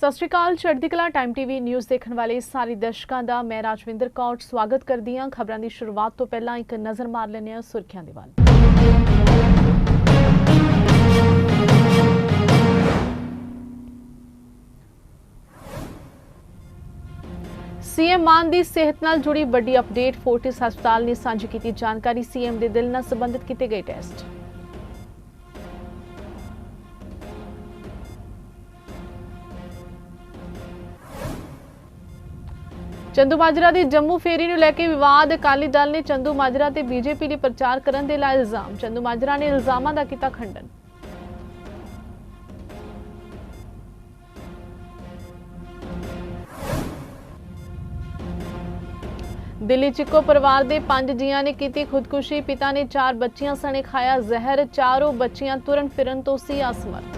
ਸਤਿ ਸ਼੍ਰੀ ਅਕਾਲ, ਚੜ੍ਹਦੀ ਕਲਾ ਟਾਈਮ ਟੀਵੀ ਨਿਊਜ਼ ਦੇਖਣ ਵਾਲੇ ਸਾਰੇ ਦਰਸ਼ਕਾਂ ਦਾ ਮੈਂ ਰਾਜਵਿੰਦਰ ਕੌਰ। ਸਵਾਗਤ ਕਰਦੀ ਹਾਂ ਖਬਰਾਂ ਦੀ ਸ਼ੁਰੂਆਤ ਤੋਂ ਪਹਿਲਾਂ ਇੱਕ ਨਜ਼ਰ ਮਾਰ ਲੈਂਦੇ ਹਾਂ ਸੁਰਖੀਆਂ ਦੇ ਵੱਲ। ਸੀਐਮ ਮਾਨ ਦੀ ਸਿਹਤ ਨਾਲ ਜੁੜੀ ਵੱਡੀ ਅਪਡੇਟ ਫੋਰਟਿਸ ਹਸਪਤਾਲ ਨੇ ਸਾਂਝੀ ਕੀਤੀ ਜਾਣਕਾਰੀ। ਸੀਐਮ ਦੇ ਦਿਲ ਨਾਲ ਸੰਬੰਧਿਤ ਕੀਤੇ ਗਏ ਟੈਸਟ ਚੰਦੂ ਮਾਜਰਾ ਦੀ ਜੰਮੂ ਫੇਰੀ ਨੂੰ ਲੈ ਕੇ ਵਿਵਾਦ, ਅਕਾਲੀ ਦਲ ਨੇ ਚੰਦੂ ਮਾਜਰਾ ਤੇ ਬੀਜੇਪੀ ਲਈ ਪ੍ਰਚਾਰ ਕਰਨ ਦੇ ਲਾਏ ਇਲਜ਼ਾਮ। ਚੰਦੂ ਮਾਜਰਾ ਨੇ ਇਲਜ਼ਾਮਾਂ ਦਾ ਕੀਤਾ ਖੰਡਨ। ਦਿੱਲੀ ਚ ਇੱਕੋ ਪਰਿਵਾਰ ਦੇ ਪੰਜ ਜੀਆਂ ਨੇ ਕੀਤੀ ਖੁਦਕੁਸ਼ੀ। ਪਿਤਾ ਨੇ ਚਾਰ ਬੱਚੀਆਂ, ਸਣੇ ਖਾਇਆ ਜ਼ਹਿਰ। ਚਾਰੋਂ ਬੱਚੀਆਂ ਤੁਰਨ ਫਿਰਨ ਤੋਂ ਸੀ ਅਸਮਰਥ।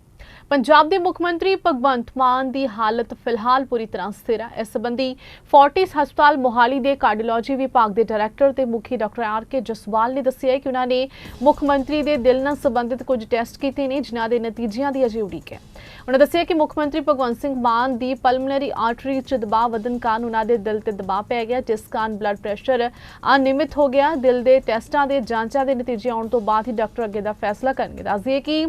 ਪੰਜਾਬ ਦੇ ਮੁੱਖ ਮੰਤਰੀ ਭਗਵੰਤ ਮਾਨ ਦੀ ਹਾਲਤ ਫਿਲਹਾਲ ਪੂਰੀ ਤਰ੍ਹਾਂ ਸਥਿਰ ਹੈ। ਇਸ ਸੰਬੰਧੀ ਫੋਰਟਿਸ ਹਸਪਤਾਲ ਮੋਹਾਲੀ ਦੇ ਕਾਰਡੀਓਲੋਜੀ ਵਿਭਾਗ ਦੇ ਡਾਇਰੈਕਟਰ ਤੇ ਮੁਖੀ ਡਾਕਟਰ ਆਰ ਕੇ ਜਸਵਾਲ ਨੇ ਦੱਸਿਆ ਕਿ ਉਹਨਾਂ ਨੇ ਮੁੱਖ ਮੰਤਰੀ ਦੇ ਦਿਲ ਨਾਲ ਸੰਬੰਧਿਤ ਕੁਝ ਟੈਸਟ ਕੀਤੇ ਨੇ, ਜਿਨ੍ਹਾਂ ਦੇ ਨਤੀਜਿਆਂ ਦੀ ਅਜੇ ਉਡੀਕ ਹੈ। ਉਹਨਾਂ ਦੱਸਿਆ ਕਿ ਮੁੱਖ ਮੰਤਰੀ ਭਗਵੰਤ ਸਿੰਘ ਮਾਨ ਦੀ ਪਲਮਨਰੀ ਆਰਟਰੀ 'ਚ ਦਬਾਅ ਵਧਣ ਕਾਰਨ ਉਹਨਾਂ ਦੇ ਦਿਲ ਤੇ ਦਬਾਅ ਪੈ ਗਿਆ, ਜਿਸ ਕਾਰਨ ਬਲੱਡ ਪ੍ਰੈਸ਼ਰ ਅਨਿਯਮਿਤ ਹੋ ਗਿਆ। ਦਿਲ ਦੇ ਟੈਸਟਾਂ ਦੇ ਜਾਂਚਾਂ ਦੇ ਨਤੀਜੇ ਆਉਣ ਤੋਂ ਬਾਅਦ ਹੀ ਡਾਕਟਰ ਅੱਗੇ ਦਾ ਫੈਸਲਾ ਕਰਨਗੇ। ਦੱਸਦੀਏ ਕਿ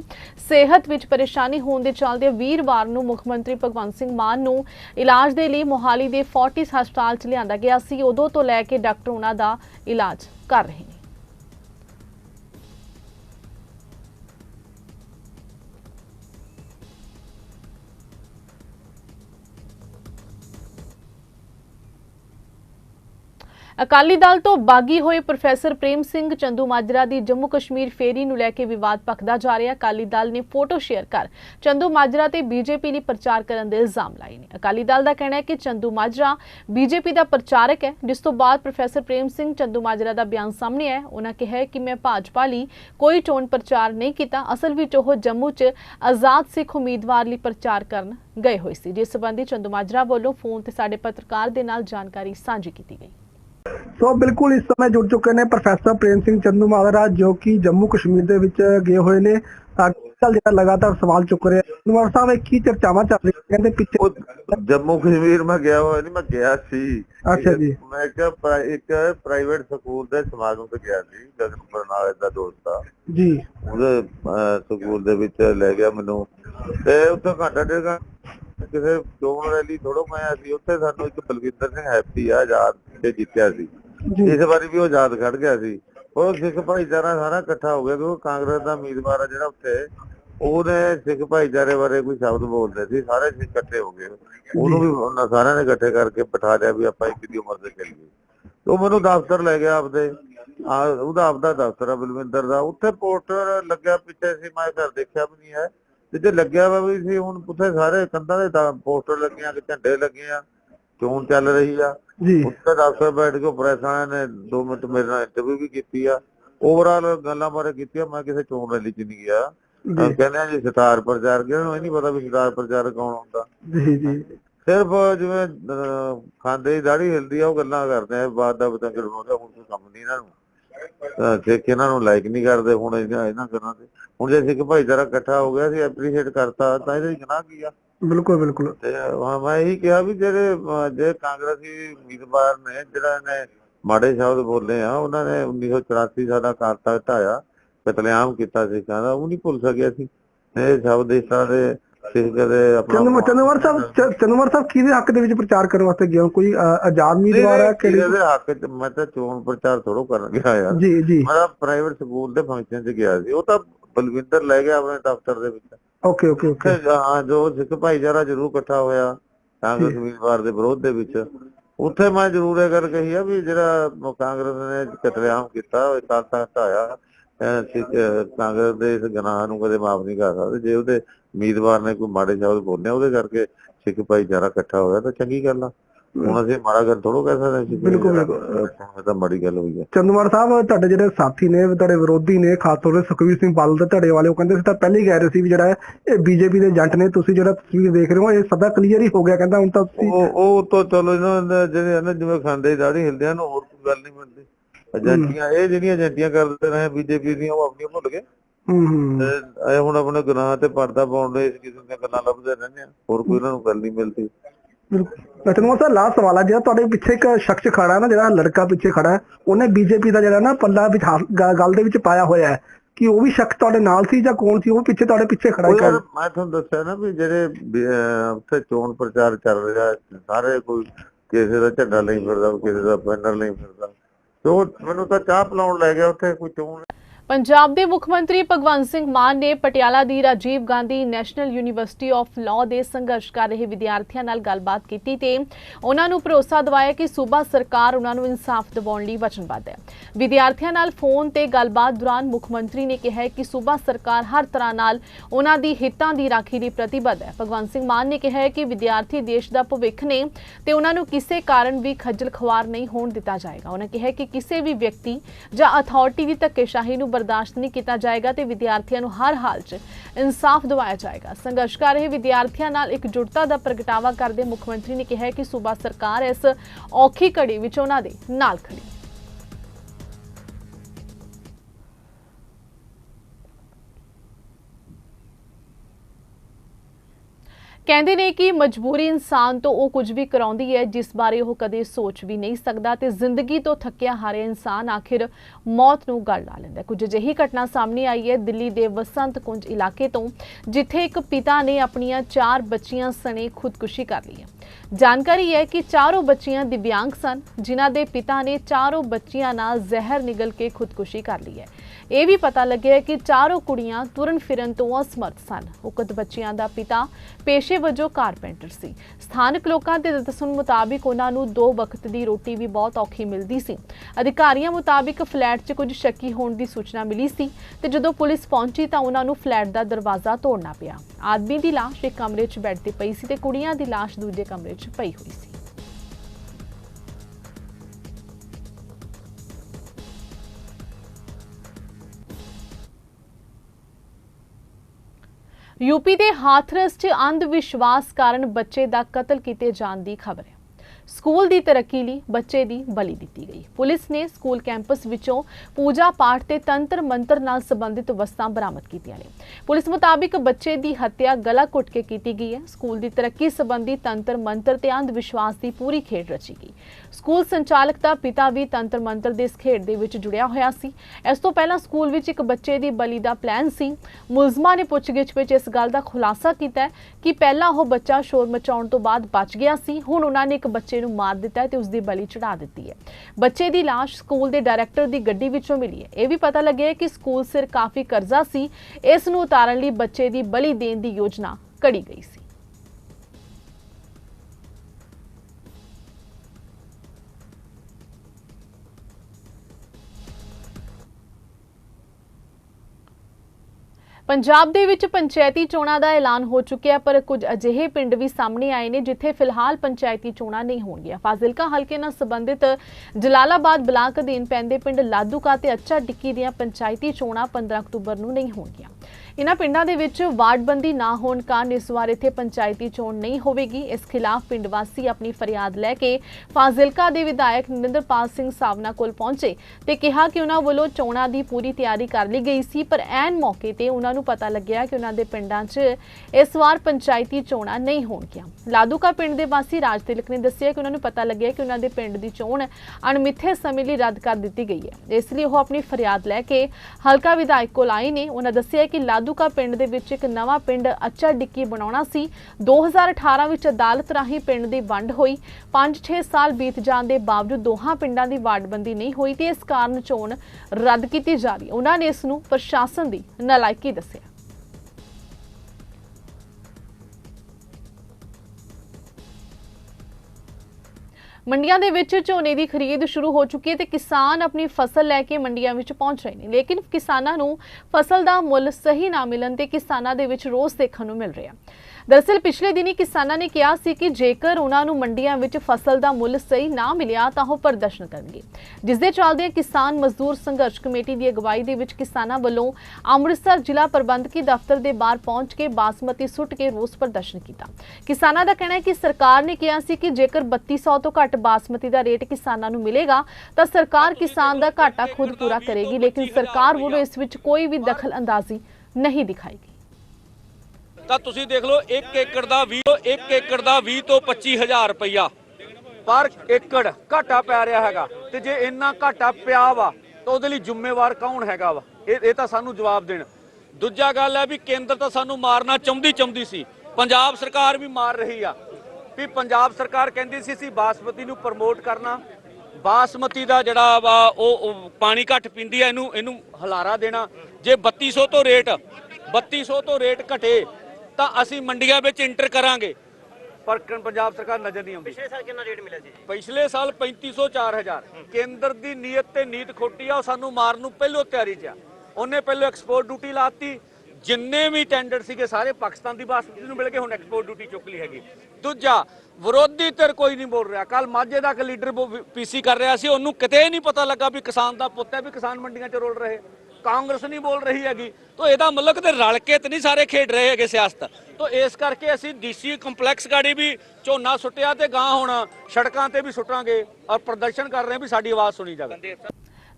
ਸਿਹਤ ਵਿੱਚ ਪਰੇਸ਼ਾਨੀ ਹੋਣ ਦੇ ਚੱਲਦੇ ਵੀਰਵਾਰ ਨੂੰ ਮੁੱਖ ਮੰਤਰੀ ਭਗਵੰਤ ਸਿੰਘ ਮਾਨ ਨੂੰ ਇਲਾਜ ਦੇ ਲਈ ਮੋਹਾਲੀ ਦੇ ਫੋਰਟਿਸ ਹਸਪਤਾਲ 'ਚ ਲਿਆਂਦਾ ਗਿਆ ਸੀ। ਉਦੋਂ ਤੋਂ ਲੈ ਕੇ ਡਾਕਟਰ ਉਹਨਾਂ ਦਾ ਇਲਾਜ ਕਰ ਰਹੇ ਅਕਾਲੀ ਦਲ ਤੋਂ ਬਾਗੀ ਹੋਏ ਪ੍ਰੋਫੈਸਰ ਪ੍ਰੇਮ ਸਿੰਘ ਚੰਦੂ ਮਾਜਰਾ ਦੀ ਜੰਮੂ ਕਸ਼ਮੀਰ ਫੇਰੀ ਨੂੰ ਲੈ ਕੇ ਵਿਵਾਦ ਭਖਦਾ ਜਾ ਰਿਹਾ। ਅਕਾਲੀ ਦਲ ਨੇ ਫੋਟੋ ਸ਼ੇਅਰ ਕਰ ਚੰਦੂ ਮਾਜਰਾ ਤੇ ਬੀਜੇਪੀ ਲਈ ਪ੍ਰਚਾਰ ਕਰਨ ਦੇ ਇਲਜ਼ਾਮ ਲਾਏ ਨੇ। ਅਕਾਲੀ ਦਲ ਦਾ ਕਹਿਣਾ ਹੈ ਕਿ ਚੰਦੂ ਮਾਜਰਾ ਬੀਜੇਪੀ ਦਾ ਪ੍ਰਚਾਰਕ ਹੈ, ਜਿਸ ਤੋਂ ਬਾਅਦ ਪ੍ਰੋਫੈਸਰ ਪ੍ਰੇਮ ਸਿੰਘ ਚੰਦੂ ਮਾਜਰਾ ਦਾ ਬਿਆਨ ਸਾਹਮਣੇ ਆਇਆ। ਉਹਨਾਂ ਕਿਹਾ ਕਿ ਮੈਂ ਭਾਜਪਾ ਲਈ ਕੋਈ ਚੋਣ ਪ੍ਰਚਾਰ ਨਹੀਂ ਕੀਤਾ। ਅਸਲ ਵਿੱਚ ਉਹ ਜੰਮੂ 'ਚ ਆਜ਼ਾਦ ਸਿੱਖ ਉਮੀਦਵਾਰ ਲਈ ਪ੍ਰਚਾਰ ਕਰਨ ਗਏ ਹੋਏ ਸੀ। ਜਿਸ ਸੰਬੰਧੀ ਚੰਦੂ ਮਾਜਰਾ ਵੱਲੋਂ ਫੋਨ ਤੇ ਸਾਡੇ ਪੱਤਰਕਾਰ ਦੇ ਨਾਲ ਜਾਣਕਾਰੀ ਸਾਂਝੀ ਕੀਤੀ ਗਈ। ਸੋ ਬਿਲਕੁਲ ਇਸ ਸਮੇਂ ਜੁੜ ਚੁੱਕੇ ਨੇ ਪ੍ਰੋਫੈਸਰ ਪ੍ਰੇਮ ਸਿੰਘ ਚੰਦੂ ਮਾਜਰਾ ਜੋ ਕਿ ਜੰਮੂ ਕਸ਼ਮੀਰ ਦੇ ਵਿੱਚ ਗਏ ਹੋਏ ਨੇ ਕੱਲ ਜਿਹੜਾ ਲਗਾਤਾਰ ਸਵਾਲ ਚੁੱਕ ਰਹੇ ਨਿਵਾਰ ਸਾਹਿਬ ਇਹ ਕੀ ਚਰਚਾਵਾਂ ਚੱਲ ਰਹੀਆਂ ਕਹਿੰਦੇ ਪਿੱਛੇ ਜੰਮੂ ਕਸ਼ਮੀਰ ਮੈਂ ਗਿਆ ਹੋਇਆ ਨਹੀਂ ਮੈਂ ਗਿਆ ਸੀ। ਅੱਛਾ ਜੀ। ਮੈਂ ਇੱਕ ਪ੍ਰਾ- ਇੱਕ ਪ੍ਰਾਈਵੇਟ ਸਕੂਲ ਦੇ ਸਮਾਗਮ ਤੇ ਗਿਆ ਸੀ ਗਗਨ ਬਰਨਾਲੇ ਦਾ ਦੋਸਤ ਆ ਜੀ। ਉਹਦੇ ਸਕੂਲ ਦੇ ਵਿੱਚ ਲੈ ਗਿਆ ਮੈਨੂੰ। ਤੇ ਉੱਥੇ ਘੰਟਾ ਡੇਢ ਕਿਸੇ ਚੋਣ ਰੈਲੀ ਥੋੜੋ ਮੈਂ ਸੀ। ਉੱਥੇ ਸਾਨੂੰ ਇੱਕ ਬਲਵਿੰਦਰ ਸਿੰਘ ਹੈਪੀ ਆ ਆਜ਼ਾਦ ਤੇ ਜਿੱਤਿਆ ਸੀ। ਇਸ ਵਾਰੀ ਵੀ ਉਹ ਆਜ਼ਾਦ ਖੜ ਗਿਆ ਸੀ। ਉਹ ਸਿੱਖ ਭਾਈਚਾਰਾ ਸਾਰਾ ਇਕੱਠਾ ਹੋ ਗਿਆ ਕਿਉਂਕਿ ਕਾਂਗਰਸ ਦਾ ਉਮੀਦਵਾਰ ਆ ਜਿਹੜਾ ਉੱਥੇ ਉਹਨੇ ਸਿੱਖ ਭਾਈਚਾਰੇ ਬਾਰੇ ਕੋਈ ਸ਼ਬਦ ਬੋਲਦੇ ਸੀ ਸਾਰੇ ਸਿੱਖ ਇਕੱਠੇ ਹੋ ਗਏ। ਉਹਨੂੰ ਵੀ ਉਹਨਾਂ ਸਾਰਿਆਂ ਨੇ ਇਕੱਠੇ ਕਰਕੇ ਬਿਠਾ ਲਿਆ ਵੀ ਆਪਾਂ ਇੱਕ ਦੀ ਉਮਰ ਦੇ ਚੱਲੀਏ। ਉਹ ਮੈਨੂੰ ਦਫ਼ਤਰ ਲੈ ਗਿਆ ਆਪਦੇ। ਆ ਉਹਦਾ ਆਪਦਾ ਦਫ਼ਤਰ ਆ ਬਲਵਿੰਦਰ ਦਾ। ਉੱਥੇ ਪੋਸਟਰ ਲੱਗਿਆ ਪਿੱਛੇ ਸੀ ਮੈਂ ਘਰ ਦੇਖਿਆ ਵੀ ਨਹੀਂ ਹੈ। ਤੇ ਜੇ ਲੱਗਿਆ ਵਾ ਵੀ ਸੀ ਹੁਣ ਉੱਥੇ ਸਾਰੇ ਕੰਧਾਂ ਦੇ ਤਾਂ ਪੋਸਟਰ ਲੱਗੇ ਆ ਕਿ ਝੰਡੇ ਲੱਗੇ ਆ ਚੋਣ ਚੱਲ ਰਹੀ ਆ? ਉੱਥੇ ਦਫ਼ਤਰ ਬੈਠ ਕੇ ਪ੍ਰੈਸ ਵਾਲਿਆਂ ਨੇ 2 ਮਿੰਟ ਮੇਰੇ ਨਾਲ ਇੰਟਰਵਿਊ ਵੀ ਕੀਤੀ ਆ। ਓਵਰਆਲ ਗੱਲਾਂ ਬਾਰੇ ਕੀਤੀਆਂ ਮੈਂ ਕਿਸੇ ਚੋਣ ਰੈਲੀ 'ਚ ਨਹੀਂ ਗਿਆ। ਕਹਿੰਦੇ ਆ ਜੀ ਸਟਾਰ ਪ੍ਰਚਾਰ ਕਿਹਨਾਂ ਨੂੰ ਇਹ ਨਹੀਂ ਪਤਾ ਵੀ ਸਟਾਰ ਪ੍ਰਚਾਰ ਕੌਣ ਹੁੰਦਾ। ਜੀ ਜੀ। ਸਿਰਫ ਜਿਵੇਂ ਖਾਂਦੇ ਦੀ ਦਾੜੀ ਹਿਲਦੀ ਆ ਉਹ ਗੱਲਾਂ ਕਰਦੇ ਆ ਬਾਤ ਦਾ ਪਤੰਗ ਉਡਾਉਂਦੇ ਹੁਣ ਕੋਈ ਕੰਮ ਨਹੀਂ ਇਹਨਾਂ ਨੂੰ। ਤਾਂ ਸਿੱਖ ਇਹਨਾਂ ਨੂੰ ਲਾਈਕ ਨਹੀਂ ਕਰਦੇ ਹੁਣ ਇਹਨਾਂ ਇਹਨਾਂ ਤੇ। ਹੁਣ ਜੇ ਸਿੱਖ ਭਾਈਚਾਰਾ ਇਕੱਠਾ ਹੋ ਗਿਆ ਸੀ ਐਪਰੀਸ਼ੀਏਟ ਕਰਤਾ ਤਾਂ ਇਹਦੇ ਗੁਨਾਹ ਕੀ ਆ? ਬਿਲਕੁਲ ਬਿਲਕੁਲ। ਤੇ ਹੁਣ ਮੈਂ ਇਹੀ ਕਿਹਾ ਵੀ ਜਿਹੜੇ ਕਾਂਗਰਸੀ ਉਮੀਦਵਾਰ ਨੇ ਜਿਹੜਾ ਨੇ ਮਾੜੇ ਸ਼ਬਦ ਬੋਲੇ ਆ ਉਹਨਾਂ ਨੇ 1984 ਸਾਡਾ ਕਾਰਤਾ ਢਾਇਆ ਕਤਲੇਆਮ ਕੀਤਾ ਸਿੱਖਾਂ ਦਾ ਉਹ ਨਹੀਂ ਭੁੱਲ ਸਕਿਆ ਸੀ ਇਹ ਸ਼ਬਦ ਇਸ ਤਰ੍ਹਾਂ ਦੇ ਸਿੱਖ ਕਦੇ ਚੰਦੂ ਚੰਦੂਵਾਰ ਸਾਹਿਬ ਚੰਦੂਵਾਰ ਸਾਹਿਬ ਕਿਹਦੇ ਹੱਕ ਦੇ ਵਿੱਚ ਪ੍ਰਚਾਰ ਕਰਨ ਵਾਸਤੇ ਹੋ ਕੋਈ ਆਜ਼ਾਦ ਉਮੀਦਵਾਰ ਹੈ ਕਿਹੜੇ? ਦੇ ਹੱਕ ਚ? ਮੈਂ ਤਾਂ ਚੋਣ ਪ੍ਰਚਾਰ ਥੋੜੋ ਕਰਨ ਗਿਆ ਯਾਰ ਜੀ ਜੀ। ਮੈਂ ਤਾਂ ਪ੍ਰਾਈਵੇਟ ਸਕੂਲ ਦੇ ਫੰਕਸ਼ਨ 'ਚ ਗਿਆ ਸੀ। ਉਹ ਤਾਂ ਬਲਵਿੰਦਰ ਲੈ ਗਿਆ ਆਪਣੇ ਦਫ਼ਤਰ ਦੇ ਵਿੱਚ। ਓਕੇ ਓਕੇ ਓਕੇ ਹਾਂ ਜੋ ਸਿੱਖ ਭਾਈਚਾਰਾ ਜ਼ਰੂਰ ਇਕੱਠਾ ਹੋਇਆ ਕਾਂਗਰਸ ਉਮੀਦਵਾਰ ਦੇ ਵਿਰੋਧ ਦੇ ਵਿੱਚ। ਉੱਥੇ ਮੈਂ ਜ਼ਰੂਰ ਇਹ ਗੱਲ ਕਹੀ ਆ ਵੀ ਜਿਹੜਾ ਕਾਂਗਰਸ ਨੇ ਕਤਲੇਆਮ ਕੀਤਾ ਉਹ ਤਖਤ ਆਇਆ ਕਾਂਗਰਸ ਦੇ ਇਸ ਗੁਨਾਹ ਨੂੰ ਕਦੇ ਮਾਫ ਨਹੀਂ ਕਰ ਸਕਦੇ। ਜੇ ਉਹਦੇ ਉਮੀਦਵਾਰ ਨੇ ਕੋਈ ਮਾੜੇ ਸ਼ਬਦ ਬੋਲੇ ਉਹਦੇ ਕਰਕੇ ਸਿੱਖ ਭਾਈਚਾਰਾ ਇਕੱਠਾ ਹੋਇਆ ਤਾਂ ਚੰਗੀ ਗੱਲ ਆ। ਹੁਣ ਅਸੀਂ ਮਾੜਾ ਗੱਲ ਥੋੜੋ ਕਹਿ ਸਕਦੇ ਸੀ ਬਿਲਕੁਲ, ਬਿਲਕੁਲ। ਤਾਂ ਮਾੜੀ ਗੱਲ ਹੋਈ ਹੈ। ਚੰਦੂਮਾਰ ਸਾਹਿਬ ਤੁਹਾਡੇ ਜਿਹੜੇ ਸਾਥੀ ਨੇ ਤੁਹਾਡੇ ਵਿਰੋਧੀ ਨੇ ਖਾਸ ਤੌਰ ਤੇ ਸੁਖਵੀਰ ਸਿੰਘ ਬਾਦਲ ਤੇ ਧੜੇ ਵਾਲੇ ਉਹ ਕਹਿੰਦੇ ਸੀ ਤਾਂ ਪਹਿਲੇ ਹੀ ਕਹਿ ਰਹੇ ਸੀ ਵੀ ਜਿਹੜਾ ਇਹ ਬੀਜੇਪੀ ਦੇ ਏਜੰਟ ਨੇ ਤੁਸੀਂ ਜਿਹੜਾ ਤਸਵੀਰ ਦੇਖ ਰਹੇ ਹੋ ਇਹ ਸਦਾ ਕਲੀਅਰ ਹੀ ਹੋ ਗਿਆ ਕਹਿੰਦਾ ਹੁਣ ਤਾਂ ਉਹ ਉਹ ਤਾਂ ਚਲੋ ਜਿਹੜੇ ਹਨ ਜਿਵੇਂ ਖਾਂਦੇ ਦਾੜੀ ਹਿਲਦੇ ਹਨ ਹੋਰ ਕੋਈ ਗੱਲ ਨਹੀਂ ਮਿਲਦੀ ਏਜੰਟੀਆਂ ਇਹ ਜਿਹੜੀਆਂ ਏਜੰਟੀਆਂ ਕਰਦੇ ਰਹੇ ਬੀਜੇਪੀ ਦੀਆਂ ਉਹ ਆਪਣੀਆਂ ਭੁੱਲ ਗਏ। ਹੂੰ ਇਹ ਹੁਣ ਆਪਣੇ ਗੁਨਾਹ ਤੇ ਪਰਦਾ ਪਾਉਣ ਦੇ ਇਸ ਕਿਸਮ ਦੀਆਂ ਗੱਲਾਂ ਲੱਭਦੇ ਰਹਿੰਦੇ ਆ ਹੋਰ ਕੋਈ ਇਹਨਾਂ ਨੂੰ ਗੱਲ ਨਹੀਂ ਮਿਲਦੀ। ਬਿਲਕੁਲ। ਚੰਦੂਮਾਰ ਸਾਹਿਬ ਲਾਸਟ ਸਵਾਲ ਜਿਹੜਾ ਤੁਹਾਡੇ ਪਿੱਛੇ ਇੱਕ ਸ਼ਖਸ ਖੜਾ ਹੈ ਨਾ ਜਿਹੜਾ ਲੜਕਾ ਪਿੱਛੇ ਖੜਾ ਹੈ ਉਹਨੇ ਬੀਜੇਪੀ ਦਾ ਜਿਹੜਾ ਨਾ ਪੱਲਾ ਵਿੱਚ ਗਲ ਦੇ ਵਿੱਚ ਪਾਇਆ ਹੋਇਆ ਹੈ। ਕਿ ਉਹ ਵੀ ਸ਼ਖਸ ਤੁਹਾਡੇ ਨਾਲ ਸੀ ਜਾਂ ਕੌਣ ਸੀ? ਉਹ ਪਿੱਛੇ ਤੁਹਾਡੇ ਪਿੱਛੇ ਖੜਾ ਹੈ ਯਾਰ ਮੈਂ ਤੁਹਾਨੂੰ ਦੱਸਿਆ ਨਾ ਵੀ ਜਿਹੜੇ ਉੱਥੇ ਚੋਣ ਪ੍ਰਚਾਰ ਚੱਲ ਰਿਹਾ ਸਾਰੇ ਕੋਈ ਕਿਸੇ ਦਾ ਝੰਡਾ ਲਈ ਫਿਰਦਾ ਕਿਸੇ ਦਾ ਬੈਨਰ ਲਈ ਫਿਰਦਾ। ਤੇ ਉਹ ਮੈਨੂੰ ਤਾਂ ਚਾਹ ਪਿਲਾਉਣ ਲੈ ਗਿਆ ਉੱਥੇ ਕੋਈ ਚੋਣ ਪੰਜਾਬ ਦੇ ਮੁੱਖ ਮੰਤਰੀ ਭਗਵੰਤ ਸਿੰਘ ਮਾਨ ਨੇ ਪਟਿਆਲਾ ਦੀ Rajiv Gandhi national university of law ਦੇ ਸੰਘਰਸ਼ ਕਰ ਰਹੇ ਵਿਦਿਆਰਥੀਆਂ ਨਾਲ ਗੱਲਬਾਤ ਕੀਤੀ ਤੇ ਉਹਨਾਂ ਨੂੰ ਭਰੋਸਾ ਦਿਵਾਇਆ ਕਿ ਸੂਬਾ ਸਰਕਾਰ ਉਹਨਾਂ ਨੂੰ ਇਨਸਾਫ ਦਿਵਾਉਣ ਲਈ ਵਚਨਬੱਧ ਹੈ। ਵਿਦਿਆਰਥੀਆਂ ਨਾਲ ਫੋਨ ਤੇ ਗੱਲਬਾਤ ਦੌਰਾਨ ਮੁੱਖ ਮੰਤਰੀ ਨੇ ਕਿਹਾ ਕਿ ਸੂਬਾ ਸਰਕਾਰ ਹਰ ਤਰ੍ਹਾਂ ਨਾਲ ਉਹਨਾਂ ਦੀ ਹਿੱਤਾਂ ਦੀ ਰਾਖੀ ਲਈ ਪ੍ਰਤੀਬੱਧ ਹੈ। ਭਗਵੰਤ ਸਿੰਘ ਮਾਨ ਨੇ ਕਿਹਾ ਕਿ ਵਿਦਿਆਰਥੀ ਦੇਸ਼ ਦਾ ਭਵਿੱਖ ਨੇ ਤੇ ਉਹਨਾਂ ਨੂੰ ਕਿਸੇ ਕਾਰਨ ਵੀ ਖੱਜਲ ਖਵਾਰ ਨਹੀਂ ਹੋਣ ਦਿੱਤਾ ਜਾਏਗਾ। ਉਹਨਾਂ ਕਿਹਾ ਕਿ ਕਿਸੇ ਵੀ ਵਿਅਕਤੀ ਜਾਂ ਅਥਾਰਟੀ ਦੀ ਧੱਕੇਸ਼ਾਹੀ ਨੂੰ ਬਰਦਾਸ਼ਤ ਨਹੀਂ ਕੀਤਾ ਜਾਏਗਾ ਤੇ ਵਿਦਿਆਰਥੀਆਂ ਨੂੰ ਹਰ ਹਾਲ 'ਚ ਇਨਸਾਫ ਦਿਵਾਇਆ ਜਾਏਗਾ। ਸੰਘਰਸ਼ ਕਰ ਰਹੇ ਵਿਦਿਆਰਥੀਆਂ ਨਾਲ ਇਕਜੁੱਟਤਾ ਦਾ ਪ੍ਰਗਟਾਵਾ ਕਰਦੇ ਮੁੱਖ ਮੰਤਰੀ ਨੇ ਕਿਹਾ ਕਿ ਸੂਬਾ ਸਰਕਾਰ ਇਸ ਔਖੀ ਘੜੀ ਵਿੱਚ ਉਹਨਾਂ ਦੇ ਨਾਲ ਖੜੀ ਕਹਿੰਦੇ ਨੇ ਕਿ ਮਜਬੂਰੀ ਇਨਸਾਨ ਤੋਂ ਉਹ ਕੁਝ ਵੀ ਕਰਾਉਂਦੀ ਹੈ, ਜਿਸ ਬਾਰੇ ਉਹ ਕਦੇ ਸੋਚ ਵੀ ਨਹੀਂ ਸਕਦਾ ਤੇ ਜ਼ਿੰਦਗੀ ਤੋਂ ਥੱਕਿਆ ਹਾਰਿਆ ਇਨਸਾਨ ਆਖਿਰ ਮੌਤ ਨੂੰ ਗਲ ਲਾ ਲੈਂਦਾ ਕੁਝ ਅਜਿਹੀ ਘਟਨਾ ਸਾਹਮਣੇ ਆਈ ਹੈ ਦਿੱਲੀ ਦੇ ਵਸੰਤ ਕੁੰਜ ਇਲਾਕੇ ਤੋਂ, ਜਿੱਥੇ ਇੱਕ ਪਿਤਾ ਨੇ ਆਪਣੀਆਂ ਚਾਰ ਬੱਚੀਆਂ ਸਣੇ ਖੁਦਕੁਸ਼ੀ ਕਰ ਲਈ ਹੈ। ਜਾਣਕਾਰੀ ਹੈ ਕਿ ਚਾਰੋਂ ਬੱਚੀਆਂ ਦਿਵਿਆਂਗ ਸਨ, ਜਿਨ੍ਹਾਂ ਦੇ ਪਿਤਾ ਨੇ ਚਾਰੋਂ ਬੱਚੀਆਂ ਨਾਲ ਜ਼ਹਿਰ ਨਿਗਲ ਕੇ ਖੁਦਕੁਸ਼ੀ ਕਰ ਲਈ ਹੈ। ਇਹ ਵੀ ਪਤਾ ਲੱਗਿਆ ਕਿ ਚਾਰੋਂ ਕੁੜੀਆਂ ਤੁਰਨ ਫਿਰਨ ਤੋਂ ਅਸਮਰਥ ਸਨ। ਉਕਤ ਬੱਚਿਆਂ ਦਾ ਪਿਤਾ ਪੇਸ਼ੇ ਵਜੋਂ ਕਾਰਪੈਂਟਰ ਸੀ। ਸਥਾਨਕ ਲੋਕਾਂ ਦੇ ਦੱਸਣ ਮੁਤਾਬਿਕ ਉਹਨਾਂ ਨੂੰ ਦੋ ਵਕਤ ਦੀ ਰੋਟੀ ਵੀ ਬਹੁਤ ਔਖੀ ਮਿਲਦੀ ਸੀ। ਅਧਿਕਾਰੀਆਂ ਮੁਤਾਬਿਕ ਫਲੈਟ 'ਚ ਕੁਝ ਸ਼ੱਕੀ ਹੋਣ ਦੀ ਸੂਚਨਾ ਮਿਲੀ ਸੀ ਤੇ ਜਦੋਂ ਪੁਲਿਸ ਪਹੁੰਚੀ ਤਾਂ ਉਹਨਾਂ ਨੂੰ ਫਲੈਟ ਦਾ ਦਰਵਾਜ਼ਾ ਤੋੜਨਾ ਪਿਆ। ਆਦਮੀ ਦੀ ਲਾਸ਼ ਇੱਕ ਕਮਰੇ 'ਚ ਬੈੱਡ ਤੇ ਪਈ ਸੀ ਤੇ ਕੁੜੀਆਂ ਦੀ ਲਾਸ਼ ਦੂਜੇ ਕਮਰੇ 'ਚ ਪਈ ਹੋਈ ਸੀ। ਯੂਪੀ ਦੇ ਹਾਥਰਸ 'ਚ ਅੰਧ ਵਿਸ਼ਵਾਸ ਕਾਰਨ ਬੱਚੇ ਦਾ ਕਤਲ ਕੀਤੇ ਜਾਣ ਦੀ ਖਬਰ ਹੈ। ਸਕੂਲ ਦੀ ਤਰੱਕੀ ਲਈ ਬੱਚੇ ਦੀ ਬਲੀ ਦਿੱਤੀ ਗਈ। ਪੁਲਿਸ ਨੇ ਸਕੂਲ ਕੈਂਪਸ ਵਿੱਚੋਂ ਪੂਜਾ ਪਾਠ ਤੇ ਤੰਤਰ ਮੰਤਰ ਨਾਲ ਸੰਬੰਧਿਤ ਵਸਤਾਂ ਬਰਾਮਦ ਕੀਤੀਆਂ ਨੇ। ਪੁਲਿਸ ਮੁਤਾਬਿਕ ਬੱਚੇ ਦੀ ਹੱਤਿਆ ਗਲਾ ਘੁੱਟ ਕੇ ਕੀਤੀ ਗਈ ਹੈ। ਸਕੂਲ ਦੀ ਤਰੱਕੀ ਸੰਬੰਧੀ ਤੰਤਰ ਮੰਤਰ ਤੇ ਅੰਧ ਵਿਸ਼ਵਾਸ ਦੀ ਪੂਰੀ ਖੇਡ ਰਚੀ ਗਈ। ਸਕੂਲ ਸੰਚਾਲਕ ਦਾ ਪਿਤਾ ਵੀ ਤੰਤਰ ਮੰਤਰ ਦੇ ਇਸ ਖੇਡ ਦੇ ਵਿੱਚ ਜੁੜਿਆ ਹੋਇਆ ਸੀ। ਇਸ ਤੋਂ ਪਹਿਲਾਂ ਸਕੂਲ ਵਿੱਚ ਇੱਕ ਬੱਚੇ ਦੀ ਬਲੀ ਦਾ ਪਲਾਨ ਸੀ। ਮੁਲਜ਼ਮਾਂ ਨੇ ਪੁੱਛਗਿੱਛ ਵਿੱਚ ਇਸ ਗੱਲ ਦਾ ਖੁਲਾਸਾ ਕੀਤਾ ਕਿ ਪਹਿਲਾਂ ਉਹ ਬੱਚਾ ਸ਼ੋਰ ਮਚਾਉਣ ਤੋਂ ਬਾਅਦ ਬਚ ਗਿਆ ਸੀ। ਹੁਣ ਉਹਨਾਂ ਨੇ ਇੱਕ ਬੱਚੇ ਨੂੰ ਮਾਰ ਦਿੱਤਾ ਹੈ ਤੇ ਉਸ ਦੀ ਬਲੀ ਚੜਾ ਦਿੱਤੀ ਹੈ। ਬੱਚੇ ਦੀ ਲਾਸ਼ ਸਕੂਲ ਦੇ ਡਾਇਰੈਕਟਰ ਦੀ ਗੱਡੀ ਵਿੱਚੋਂ ਮਿਲੀ ਹੈ। ਇਹ ਵੀ ਪਤਾ ਲੱਗਿਆ ਕਿ ਸਕੂਲ ਸਿਰ ਕਾਫੀ ਕਰਜ਼ਾ ਸੀ। ਇਸ ਨੂੰ ਉਤਾਰਨ ਲਈ ਬੱਚੇ ਦੀ ਬਲੀ ਦੇਣ ਦੀ ਯੋਜਨਾ ਘੜੀ ਗਈ ਸੀ। ਪੰਜਾਬ ਦੇ ਵਿੱਚ ਪੰਚਾਇਤੀ ਚੋਣਾਂ ਦਾ ਐਲਾਨ ਹੋ ਚੁੱਕਿਆ, ਪਰ ਕੁਝ ਅਜਿਹੇ ਪਿੰਡ ਵੀ ਸਾਹਮਣੇ ਆਏ ਨੇ ਜਿੱਥੇ ਫਿਲਹਾਲ ਪੰਚਾਇਤੀ ਚੋਣਾਂ ਨਹੀਂ ਹੋਣਗੀਆਂ। ਫਾਜ਼ਿਲਕਾ ਹਲਕੇ ਨਾਲ ਸੰਬੰਧਿਤ ਜਲਾਲਾਬਾਦ ਬਲਾਕ ਅਧੀਨ ਪੈਂਦੇ ਪਿੰਡ ਲਾਦੂਕਾ ਤੇ ਅੱਛਾ ਡਿੱਕੀ ਦੀਆਂ ਪੰਚਾਇਤੀ ਚੋਣਾਂ 15 ਅਕਤੂਬਰ ਨੂੰ ਨਹੀਂ ਹੋਣਗੀਆਂ। ਇਨ੍ਹਾਂ ਪਿੰਡਾਂ ਦੇ ਵਿੱਚ ਵਾਰਡਬੰਦੀ ਨਾ ਹੋਣ ਕਾਰਨ ਇਸ ਵਾਰ ਇੱਥੇ ਪੰਚਾਇਤੀ ਚੋਣ ਨਹੀਂ ਹੋਵੇਗੀ। ਇਸ ਖਿਲਾਫ ਪਿੰਡ ਵਾਸੀ ਆਪਣੀ ਫਰਿਆਦ ਲੈ ਕੇ ਫਾਜ਼ਿਲਕਾ ਦੇ ਵਿਧਾਇਕ ਨਰਿੰਦਰਪਾਲ ਸਿੰਘ ਸਾਵਨਾ ਕੋਲ ਪਹੁੰਚੇ ਤੇ ਕਿਹਾ ਕਿ ਉਹਨਾਂ ਵੱਲੋਂ ਚੋਣਾਂ ਦੀ ਪੂਰੀ ਤਿਆਰੀ ਕਰ ਲਈ ਗਈ ਸੀ, ਪਰ ਐਨ ਮੌਕੇ ਤੇ ਉਹਨਾਂ ਨੂੰ ਪਤਾ ਲੱਗਿਆ ਕਿ ਉਹਨਾਂ ਦੇ ਪਿੰਡਾਂ 'ਚ ਇਸ ਵਾਰ ਪੰਚਾਇਤੀ ਚੋਣਾਂ ਨਹੀਂ ਹੋਣਗੀਆਂ। ਲਾਦੂਕਾ ਪਿੰਡ ਦੇ ਵਾਸੀ ਰਾਜ ਤਿਲਕ ਨੇ ਦੱਸਿਆ ਕਿ ਉਹਨਾਂ ਨੂੰ ਪਤਾ ਲੱਗਿਆ ਕਿ ਉਹਨਾਂ ਦੇ ਪਿੰਡ ਦੀ ਚੋਣ ਅਣਮਿੱਥੇ ਸਮੇਂ ਲਈ ਰੱਦ ਕਰ ਦਿੱਤੀ ਗਈ ਹੈ। ਇਸ ਲਈ ਉਹ ਆਪਣੀ ਫਰਿਆਦ ਲੈ ਕੇ ਹਲਕਾ ਵਿਧਾਇਕ ਕੋਲ ਆਏ ਨੇ। ਉਹਨਾਂ ਦੱਸਿਆ ਕਿ ਲਾਦੂਕਾ ਪਿੰਡ ਦੇ ਵਿੱਚ ਇੱਕ ਨਵਾਂ ਪਿੰਡ ਅੱਚਾ ਡਿੱਕੀ ਬਣਾਉਣਾ ਸੀ। 2018 ਵਿੱਚ ਅਦਾਲਤ ਰਾਹੀਂ ਪਿੰਡ ਦੀ ਵੰਡ ਹੋਈ। 5-6 ਸਾਲ ਬੀਤ ਜਾਣ ਦੇ ਬਾਵਜੂਦ ਦੋਹਾਂ ਪਿੰਡਾਂ ਦੀ ਵਾਰਡਬੰਦੀ ਨਹੀਂ ਹੋਈ ਤੇ ਇਸ ਕਾਰਨ ਚੋਣ ਰੱਦ ਕੀਤੀ ਜਾ ਰਹੀ। ਉਹਨਾਂ ਨੇ ਇਸ ਨੂੰ ਪ੍ਰਸ਼ਾਸਨ ਦੀ ਨਲਾਇਕੀ ਦੱਸਿਆ। ਮੰਡੀਆਂ ਦੇ ਵਿੱਚ ਝੋਨੇ ਦੀ ਖਰੀਦ ਸ਼ੁਰੂ ਹੋ ਚੁੱਕੀ ਹੈ ਤੇ ਕਿਸਾਨ ਆਪਣੀ ਫਸਲ ਲੈ ਕੇ ਮੰਡੀਆਂ ਵਿੱਚ ਪਹੁੰਚ ਰਹੇ ਨੇ। ਲੇਕਿਨ ਕਿਸਾਨਾਂ ਨੂੰ ਫਸਲ ਦਾ ਮੁੱਲ ਸਹੀ ਨਾ ਮਿਲਣ ਤੇ ਕਿਸਾਨਾਂ ਦੇ ਵਿੱਚ ਰੋਸ ਦੇਖਣ ਨੂੰ ਮਿਲ ਰਿਹਾ। ਦਰਅਸਲ ਪਿਛਲੇ ਦਿਨੀ ਕਿਸਾਨਾਂ ਨੇ ਕਿਹਾ ਸੀ ਕਿ ਜੇਕਰ ਉਹਨਾਂ ਨੂੰ ਮੰਡੀਆਂ ਵਿੱਚ ਫਸਲ ਦਾ ਮੁੱਲ ਸਹੀ ਨਾ ਮਿਲਿਆ ਤਾਂ ਉਹ ਪ੍ਰਦਰਸ਼ਨ ਕਰਨਗੇ। ਜਿਸ ਦੇ ਚੱਲਦੇ ਕਿਸਾਨ ਮਜ਼ਦੂਰ ਸੰਘਰਸ਼ ਕਮੇਟੀ ਦੀ ਅਗਵਾਈ ਦੇ ਵਿੱਚ ਕਿਸਾਨਾਂ ਵੱਲੋਂ ਅੰਮ੍ਰਿਤਸਰ ਜ਼ਿਲ੍ਹਾ ਪ੍ਰਬੰਧਕੀ ਦਫ਼ਤਰ ਦੇ ਬਾਹਰ ਪਹੁੰਚ ਕੇ ਬਾਸਮਤੀ ਸੁੱਟ ਕੇ ਰੋਸ ਪ੍ਰਦਰਸ਼ਨ ਕੀਤਾ। ਕਿਸਾਨਾਂ ਦਾ ਕਹਿਣਾ ਹੈ ਕਿ ਸਰਕਾਰ ਨੇ ਕਿਹਾ ਸੀ ਕਿ ਜੇਕਰ 3200 ਤੋਂ ਘੱਟ ਬਾਸਮਤੀ ਦਾ ਰੇਟ ਕਿਸਾਨਾਂ ਨੂੰ ਮਿਲੇਗਾ ਤਾਂ ਸਰਕਾਰ ਕਿਸਾਨ ਦਾ ਘਾਟਾ ਖੁਦ ਪੂਰਾ ਕਰੇਗੀ, ਲੇਕਿਨ ਸਰਕਾਰ ਵੱਲੋਂ ਇਸ ਵਿੱਚ ਕੋਈ ਵੀ ਦਖਲ ਅੰਦਾਜ਼ੀ ਨਹੀਂ ਦਿਖਾਏਗੀ ਤਾਂ ਤੁਸੀਂ ਦੇਖ ਲਓ 1 ਏਕੜ ਦਾ 20 ਤੋਂ 1 ਏਕੜ ਦਾ 20 ਤੋਂ 25000 ਰੁਪਈਆ। ਪਰ ਏਕੜ ਘਾਟਾ ਪੈ ਰਿਹਾ ਹੈਗਾ ਤੇ ਜੇ ਇੰਨਾ ਘਾਟਾ ਪਿਆ ਵਾ, ਤਾਂ ਉਹਦੇ ਲਈ ਜ਼ਿੰਮੇਵਾਰ ਕੌਣ ਹੈਗਾ ਵਾ? ਇਹ ਇਹ ਤਾਂ ਸਾਨੂੰ ਜਵਾਬ ਦੇਣ। ਦੂਜਾ ਗੱਲ ਹੈ ਵੀ ਕੇਂਦਰ ਤਾਂ ਸਾਨੂੰ ਮਾਰਨਾ ਚਾਹੁੰਦੀ ਚਾਹੁੰਦੀ ਸੀ। ਪੰਜਾਬ ਸਰਕਾਰ ਵੀ ਮਾਰ ਰਹੀ ਆ। ਵੀ ਪੰਜਾਬ ਸਰਕਾਰ ਕਹਿੰਦੀ ਸੀ, ਅਸੀਂ ਬਾਸਮਤੀ ਨੂੰ ਪ੍ਰਮੋਟ ਕਰਨਾ। ਬਾਸਮਤੀ ਦਾ ਜਿਹੜਾ ਵਾ, ਉਹ ਪਾਣੀ ਘੱਟ ਪੀਂਦੀ ਆ, ਇਹਨੂੰ ਇਹਨੂੰ ਹਲਾਰਾ ਦੇਣਾ। ਜੇ 3200 ਤੋਂ ਰੇਟ 3200 ਤੋਂ ਰੇਟ ਘਟੇ ਤਾਂ ਅਸੀਂ ਮੰਡੀਆਂ ਵਿੱਚ ਇੰਟਰ ਕਰਾਂਗੇ। ਪਰ ਕ- ਪੰਜਾਬ ਸਰਕਾਰ ਨਜ਼ਰ ਨਹੀਂ ਆਉਂਦੀ। ਪਿਛਲੇ ਸਾਲ ਕਿੰਨਾ ਰੇਟ ਮਿਲਿਆ ਜੀ ਪਿਛਲੇ ਸਾਲ 3500 4000 ਕੇਂਦਰ ਦੀ ਨੀਅਤ ਤੇ ਨੀਤ ਖੋਟੀ ਆ ਉਹ ਸਾਨੂੰ ਮਾਰਨ ਨੂੰ ਪਹਿਲੋਂ ਤਿਆਰੀ 'ਚ ਆ। ਉਹਨੇ ਪਹਿਲੋਂ ਐਕਸਪੋਰਟ ਡਿਊਟੀ ਲਾਤੀ। ਜਿੰਨੇ ਵੀ ਟੈਂਡਰ ਸੀਗੇ ਸਾਰੇ ਪਾਕਿਸਤਾਨ ਦੀ ਬਾਸਮਤੀ ਨੂੰ ਮਿਲ ਕੇ ਹੁਣ ਐਕਸਪੋਰਟ ਡਿਊਟੀ ਚੁੱਕ ਲਈ ਹੈਗੀ। ਦੂਜਾ ਵਿਰੋਧੀ ਧਿਰ ਕੋਈ ਨਹੀਂ ਬੋਲ ਰਿਹਾ। ਕੱਲ ਮਾਝੇ ਦਾ ਇੱਕ ਲੀਡਰ ਪੀਸੀ ਕਰ ਰਿਹਾ ਸੀ। ਉਹਨੂੰ ਕਿਤੇ ਨਹੀਂ ਪਤਾ ਲੱਗਾ ਵੀ ਕਿਸਾਨ ਦਾ ਪੁੱਤ ਹੈ ਵੀ ਕਿਸਾਨ ਮੰਡੀਆਂ 'ਚ ਰੋਲ ਰਹੇ। ਕਾਂਗਰਸ ਨਹੀਂ ਬੋਲ ਰਹੀ ਹੈਗੀ। ਤਾਂ ਇਹਦਾ ਮਤਲਬ ਕਿ ਰਲ ਕੇ ਤੇ ਨਹੀਂ ਸਾਰੇ ਖੇਡ ਰਹੇ ਹੈਗੇ ਸਿਆਸਤ। ਤਾਂ ਇਸ ਕਰਕੇ ਅਸੀਂ ਡੀਸੀ ਕੰਪਲੈਕਸ ਗਾੜੀ ਵੀ ਝੋਨਾ ਸੁੱਟਿਆ ਤੇ ਗਾਂ ਹੁਣ ਸੜਕਾਂ ਤੇ ਵੀ ਸੁੱਟਾਂਗੇ ਔਰ ਪ੍ਰਦਰਸ਼ਨ ਕਰ ਰਹੇ ਵੀ ਸਾਡੀ ਆਵਾਜ਼ ਸੁਣੀ ਜਾਵੇ।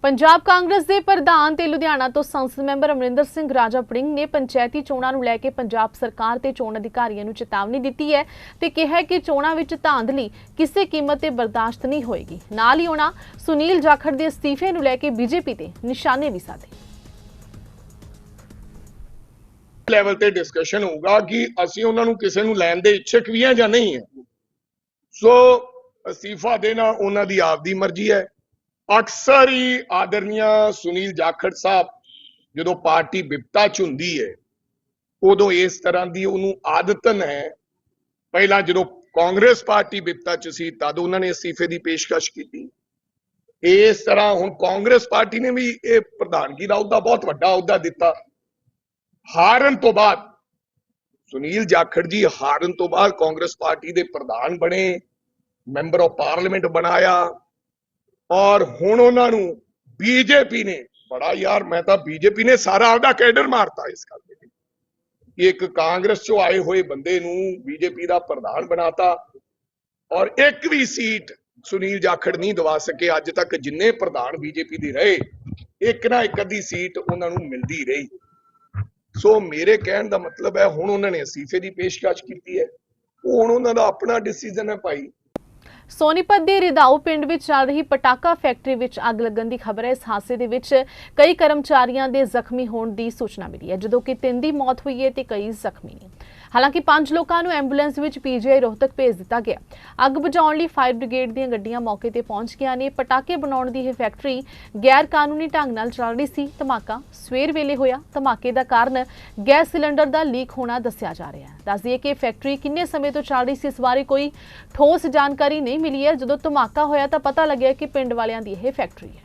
ਪੰਜਾਬ ਕਾਂਗਰਸ ਦੇ ਪ੍ਰਧਾਨ ਤੇ ਲੁਧਿਆਣਾ ਤੋਂ ਸੰਸਦ ਮੈਂਬਰ ਅਮਰਿੰਦਰ ਸਿੰਘ ਰਾਜਾ ਪੜਿੰਗ ਨੇ ਪੰਚਾਇਤੀ ਚੋਣਾਂ ਨੂੰ ਲੈ ਕੇ ਪੰਜਾਬ ਸਰਕਾਰ ਤੇ ਚੋਣ ਅਧਿਕਾਰੀਆਂ ਨੂੰ ਚੇਤਾਵਨੀ ਦਿੱਤੀ ਹੈ ਤੇ ਕਿਹਾ ਕਿ ਚੋਣਾਂ ਵਿੱਚ ਧਾਂਦਲੀ ਕਿਸੇ ਕੀਮਤ ਤੇ ਬਰਦਾਸ਼ਤ ਨਹੀਂ ਹੋਏਗੀ। ਨਾਲ ਹੀ ਉਹਨਾਂ ਸੁਨੀਲ ਜਾਖੜ ਦੇ ਅਸਤੀਫੇ ਨੂੰ ਲੈ ਕੇ ਬੀਜੇਪੀ ਤੇ ਨਿਸ਼ਾਨੇ ਵੀ ਸਾਧੇ। ਲੈਵਲ ਤੇ ਡਿਸਕਸ਼ਨ ਹੋਊਗਾ ਕਿ ਅਸੀਂ ਉਹਨਾਂ ਨੂੰ ਕਿਸੇ ਨੂੰ ਲੈਣ ਦੇ ਇੱਛੁਕ ਵੀ ਹਾਂ ਜਾਂ ਨਹੀਂ ਹੈ। ਸੋ ਅਸਤੀਫਾ ਦੇਣਾ ਉਹਨਾਂ ਦੀ ਆਪਦੀ ਮਰਜ਼ੀ ਹੈ। ਅਕਸਰ ਹੀ ਆਦਰਨੀਆ ਸੁਨੀਲ ਜਾਖੜ ਸਾਹਿਬ ਜਦੋਂ ਪਾਰਟੀ ਵਿਪਤਾ ਚ ਹੁੰਦੀ ਹੈ, ਉਦੋਂ ਇਸ ਤਰ੍ਹਾਂ ਦੀ ਉਹਨੂੰ ਆਦਤਨ ਹੈ। ਪਹਿਲਾਂ ਜਦੋਂ ਕਾਂਗਰਸ ਪਾਰਟੀ ਵਿਪਤਾ ਚ ਸੀ, ਤਦ ਉਹਨਾਂ ਨੇ ਅਸਤੀਫੇ ਦੀ ਪੇਸ਼ਕਸ਼ ਕੀਤੀ। ਇਸ ਤਰ੍ਹਾਂ ਹੁਣ ਕਾਂਗਰਸ ਪਾਰਟੀ ਨੇ ਵੀ ਇਹ ਪ੍ਰਧਾਨਗੀ ਦਾ ਅਹੁਦਾ ਬਹੁਤ ਵੱਡਾ ਅਹੁਦਾ ਦਿੱਤਾ। ਹਾਰਨ ਤੋਂ ਬਾਅਦ, ਸੁਨੀਲ ਜਾਖੜ ਜੀ ਹਾਰਨ ਤੋਂ ਬਾਅਦ ਕਾਂਗਰਸ ਪਾਰਟੀ ਦੇ ਪ੍ਰਧਾਨ ਬਣੇ, ਮੈਂਬਰ ਆਫ ਪਾਰਲੀਮੈਂਟ ਬਣਾਇਆ, ਔਰ ਹੁਣ ਉਹਨਾਂ ਨੂੰ ਬੀਜੇਪੀ ਨੇ, ਬੜਾ ਯਾਰ ਮੈਂ ਤਾਂ ਬੀਜੇਪੀ ਨੇ ਸਾਰਾ ਆਪਦਾ ਕੈਡਰ ਮਾਰਤਾ ਇਸ ਗੱਲ ਦੇ ਕਿ ਇੱਕ ਕਾਂਗਰਸ ਚੋਂ ਆਏ ਹੋਏ ਬੰਦੇ ਨੂੰ ਬੀਜੇਪੀ ਦਾ ਪ੍ਰਧਾਨ ਬਣਾਤਾ, ਔਰ ਇੱਕ ਵੀ ਸੀਟ ਸੁਨੀਲ ਜਾਖੜ ਨਹੀਂ ਦਵਾ ਸਕੇ, ਅੱਜ ਤੱਕ ਜਿੰਨੇ ਪ੍ਰਧਾਨ ਬੀਜੇਪੀ ਦੇ ਰਹੇ, ਇੱਕ ਨਾ ਇੱਕ ਅੱਧੀ ਸੀਟ ਉਹਨਾਂ ਨੂੰ ਮਿਲਦੀ ਰਹੀ। ਸੋ ਮੇਰੇ ਕਹਿਣ ਦਾ ਮਤਲਬ ਹੈ, ਹੁਣ ਉਹਨਾਂ ਨੇ ਅਸੀਫੇ ਦੀ ਪੇਸ਼ਕਸ਼ ਕੀਤੀ ਹੈ। ਉਹ ਹੁਣ ਉਹਨਾਂ ਦਾ ਆਪਣਾ ਡਿਸੀਜਨ ਹੈ ਭਾਈ। ਸੋਨੀਪਤ ਦੇ ਰਿਦਾਊ ਪਿੰਡ ਵਿੱਚ ਚੱਲ ਰਹੀ ਪਟਾਕਾ ਫੈਕਟਰੀ ਵਿੱਚ ਅੱਗ ਲੱਗਣ ਦੀ ਖਬਰ ਹੈ। ਇਸ ਹਾਦਸੇ ਦੇ ਵਿੱਚ ਕਈ ਕਰਮਚਾਰੀਆਂ ਦੇ ਜ਼ਖਮੀ ਹੋਣ ਦੀ ਸੂਚਨਾ ਮਿਲੀ ਹੈ। ਜਦੋਂ ਕਿ ਤਿੰਨ ਦੀ ਮੌਤ ਹੋਈ ਹੈ ਤੇ ਕਈ ਜ਼ਖਮੀ ਨੇ। ਹਾਲਾਂਕਿ ਪੰਜ ਲੋਕਾਂ ਨੂੰ ਐਂਬੂਲੈਂਸ ਵਿੱਚ ਪੀਜੀਆਈ ਰੋਹਤਕ ਭੇਜ ਦਿੱਤਾ ਗਿਆ। ਅੱਗ ਬੁਝਾਉਣ ਲਈ ਫਾਇਰ ਬ੍ਰਿਗੇਡ ਦੀਆਂ ਗੱਡੀਆਂ ਮੌਕੇ ਤੇ ਪਹੁੰਚ ਗਈਆਂ ਨੇ। ਪਟਾਕੇ ਬਣਾਉਣ ਦੀ ਇਹ ਫੈਕਟਰੀ ਗੈਰ ਕਾਨੂੰਨੀ ਢੰਗ ਨਾਲ ਚੱਲ ਰਹੀ ਸੀ। ਧਮਾਕਾ ਸਵੇਰ ਵੇਲੇ ਹੋਇਆ। ਧਮਾਕੇ ਦਾ ਕਾਰਨ ਗੈਸ ਸਿਲੰਡਰ ਦਾ ਲੀਕ ਹੋਣਾ ਦੱਸਿਆ ਜਾ ਰਿਹਾ ਹੈ। ਦੱਸ ਦਈਏ ਕਿ ਇਹ ਫੈਕਟਰੀ ਕਿੰਨੇ ਸਮੇਂ ਤੋਂ ਚੱਲ ਰਹੀ ਸੀ, ਇਸ ਬਾਰੇ ਕੋਈ ਠੋਸ ਜਾਣਕਾਰੀ ਨਹੀਂ ਮਿਲੀ ਹੈ। ਜਦੋਂ ਧਮਾਕਾ ਹੋਇਆ ਤਾਂ ਪਤਾ ਲੱਗਿਆ ਕਿ ਪਿੰਡ ਵਾਲਿਆਂ ਦੀ ਇਹ ਫੈਕਟਰੀ ਹੈ।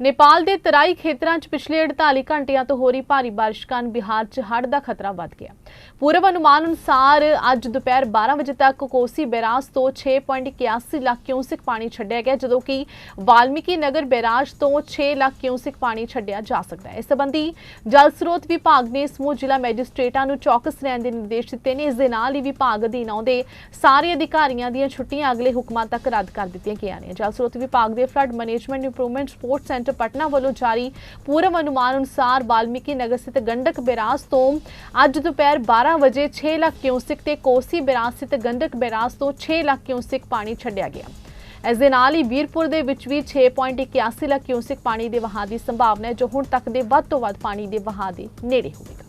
ਨੇਪਾਲ ਦੇ ਤਰਾਈ ਖੇਤਰਾਂ 'ਚ ਪਿਛਲੇ 48 ਘੰਟਿਆਂ ਤੋਂ ਹੋ ਰਹੀ ਭਾਰੀ ਬਾਰਿਸ਼ ਕਾਰਨ ਬਿਹਾਰ 'ਚ ਹੜ੍ਹ ਦਾ ਖਤਰਾ ਵੱਧ ਗਿਆ। ਪੂਰਵ ਅਨੁਮਾਨ ਅਨੁਸਾਰ ਅੱਜ ਦੁਪਹਿਰ 12 ਵਜੇ ਤੱਕ ਕੋਸੀ ਬੈਰਾਜ ਤੋਂ 6.81 ਲੱਖ ਕਿਊਸਿਕ ਪਾਣੀ ਛੱਡਿਆ ਗਿਆ, ਜਦੋਂ ਕਿ ਵਾਲਮੀਕੀ ਨਗਰ ਬੈਰਾਜ ਤੋਂ 6 ਲੱਖ ਕਿਊਸਿਕ ਪਾਣੀ ਛੱਡਿਆ ਜਾ ਸਕਦਾ ਹੈ। ਇਸ ਸੰਬੰਧੀ ਜਲ ਸਰੋਤ ਵਿਭਾਗ ਨੇ ਸਮੂਹ ਜ਼ਿਲ੍ਹਾ ਮੈਜਿਸਟ੍ਰੇਟਾਂ ਨੂੰ ਚੌਕਸ ਰਹਿਣ ਦੇ ਨਿਰਦੇਸ਼ ਦਿੱਤੇ ਨੇ। ਇਸ ਦੇ ਨਾਲ ਹੀ ਵਿਭਾਗ ਅਧੀਨ ਆਉਂਦੇ ਸਾਰੇ ਅਧਿਕਾਰੀਆਂ ਦੀਆਂ ਛੁੱਟੀਆਂ ਅਗਲੇ ਹੁਕਮਾਂ ਤੱਕ ਰੱਦ ਕਰ ਦਿੱਤੀਆਂ ਗਈਆਂ ਨੇ। ਜਲ ਸਰੋਤ ਵਿਭਾਗ ਦੇ flood management improvement support centre Patna ਵੱਲੋਂ ਜਾਰੀ ਪੂਰਵ ਅਨੁਮਾਨ ਅਨੁਸਾਰ ਵਾਲਮੀਕੀ ਨਗਰ ਸਥਿਤ ਗੰਡਕ ਬੈਰਾਜ ਤੋਂ ਅੱਜ ਦੁਪਹਿਰ 12 ਵਜੇ 6 ਲੱਖ ਕਿਊਸਿਕ ਤੇ ਕੋਸੀ ਬੈਰਾਜ ਸਥਿਤ ਗੰਡਕ ਬੈਰਾਜ ਤੋਂ 6 ਲੱਖ ਕਿਊਸਿਕ ਪਾਣੀ ਛੱਡਿਆ ਗਿਆ। ਇਸ ਦੇ ਨਾਲ ਹੀ ਵੀਰਪੁਰ ਦੇ ਵਿੱਚ ਵੀ 6.81 ਲੱਖ ਕਿਊਸਿਕ ਪਾਣੀ ਦੇ ਵਹਾਅ ਦੀ ਸੰਭਾਵਨਾ ਹੈ, ਜੋ ਹੁਣ ਤੱਕ ਦੇ ਵੱਧ ਤੋਂ ਵੱਧ ਪਾਣੀ ਦੇ ਵਹਾਅ ਦੇ ਨੇੜੇ ਹੋਵੇਗਾ।